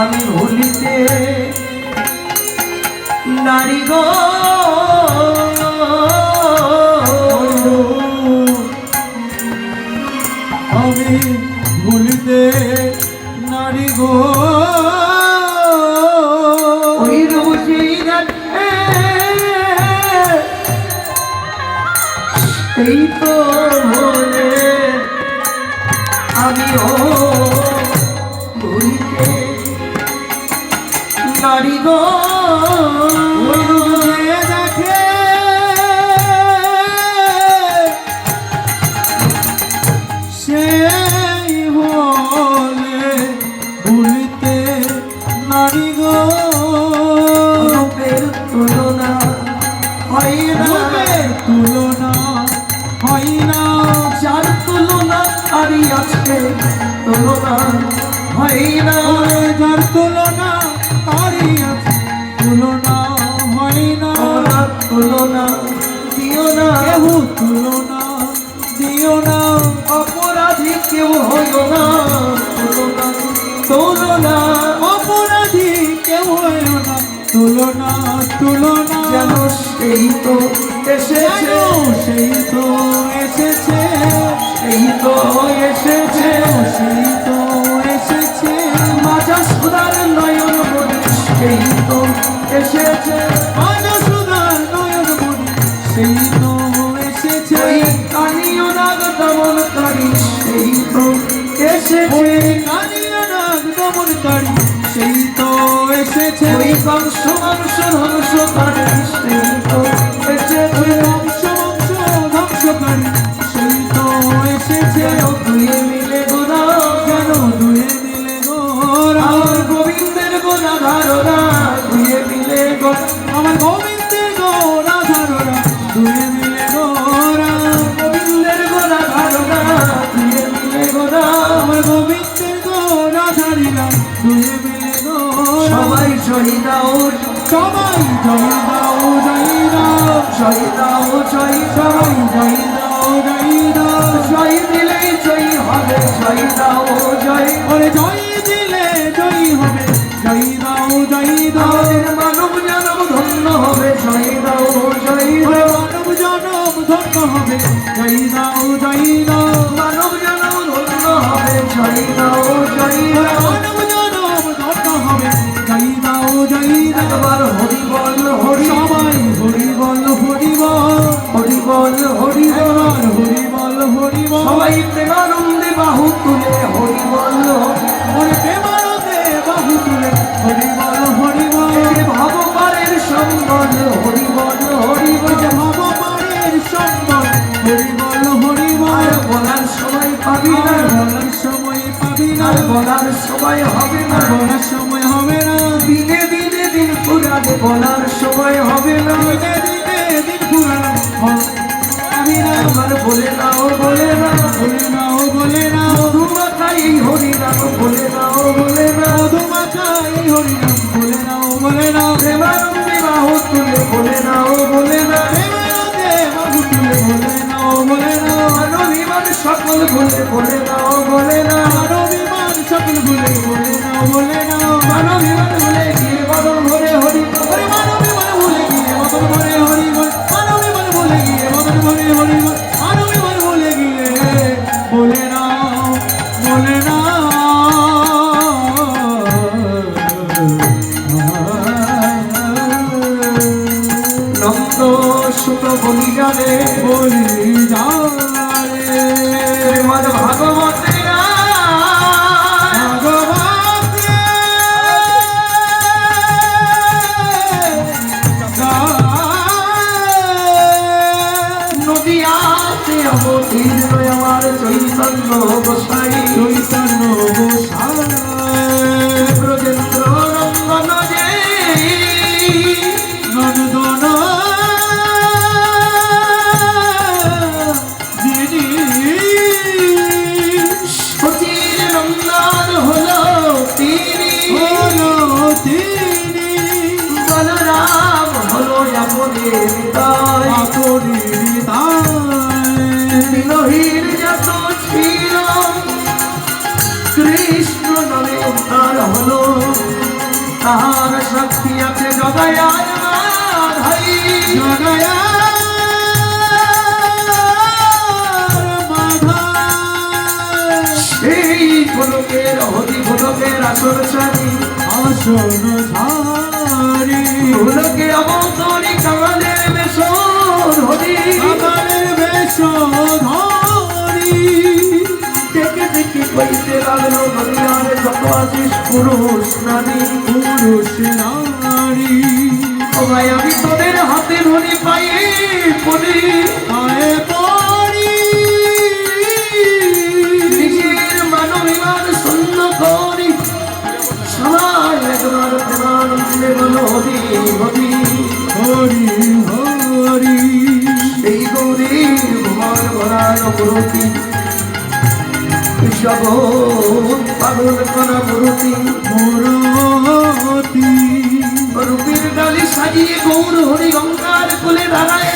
আমি ভুলিতে নারী গো। আমি ভুলিতে নারী গো। এই তো নারী গো দেখে। সেই বলে ভুলিতে নারী গো রূপের তুলনা হয় না। রূপের তুলনা হয় না। যার তুলনা আরই আছে তুলনা হয় না। যার তুলনা তুলনা তুলনা। যেন সেই তো এসেছে সেই তো এসেছে সেই তো এসেছে সেই তো এসেছে। মাজা সুদার নয়ন মনি সেই তো এসেছে। মানসুদার নয়ন মনি সেই তো এসেছে। কানিও নাগ দমন করি সেই তো এসেছে। কানিয়া নাগ দমনকারী সেই তো এসেছে ওই বংশ বংশ ধ্বংস এসেছে এসেছে যেন দুয়ে গোবিন্দের গোরা ধারণা দুয়ে আমার গোবিন্দের গোরা ধারণা দুয়ে গোবিন্দের গোরা ধারণা দুয়ে গোবিন্দের গোরা সবাই শহীদাও সবাই জয় দাও জয় দাও জয় সবাই জয় দাও জয় দাও জয় জয় হবে শহীদাও জয় জয় দিলে জয় হবে জয় দাও জয় দাও মানব জানব ধন্য হবে শহীদাও জয় ওরে মানব জনম ধন্য হবে জয় দাও জয় দাও মানব জানব ধন্য হবে জয় মানব জনম একবার হরি বল হরি সবাই হরি বল হরি বল হরি বল হরি বল হরি বল হরি বল সবাই প্রেমানন্দে বাহু তুলে হরি বল ওরে প্রেমানন্দে বাহু তুলে হরি বল হরি বল ভগবানের সম্বল হরি বল হরি বল ভগবানের সম্বল হরি বল হরি বল বলার সময় পাবি না। বলার সময় পাবি না। বলার সময় হবে না। বলার সময় বলার সময় হবে না। না একবার বলে নাও বলে না বলে নাও বলে নাও। মধুমাখা এই হরি নাম বলে নাও বলে না মধুমাখা এই হরিনাম বলে নাও বলে নাও। প্রেমানন্দে বাহু তুলে বলে নাও বলে না বলে নাও বলে নাও। মানবিমান সকল ভুলে বলে নাও বলে না আরও মানবিমান সকল ভুলে বলে নাও বলে নাও। মানবিমান ভুলে গিয়ে বদল ভরে হরি ওরে মানবী মানে ভুলে গিয়ে মদন ভরে হরি বল। মানবী মানে ভুলে গিয়ে মদন ভরে হরি বল। মানবী মানে ভুলে গিয়ে বলে নাও বলে নন্দ সুত বলি যাবে বলি যারে Ooh. গোলকের হরি গোলকের আসর সারি আসন ধারি গোলকে অবতরি কামালের বেশ হরি। কামালের বেশ ধারি দেখে দেখে কইতে লাগল দুনিয়ার যত আছিস পুরুষ নারী পুরুষ নারী। ভাই আমি তোদের হাতে ধরি পাইয়ে পড়ি পায়ে পড়ি ভরায় প্রতি। জগৎ পাগল করা প্রতি মূরতি। রূপের ডালি সাজিয়ে গৌর হরি গঙ্গার কোলে দাঁড়ায়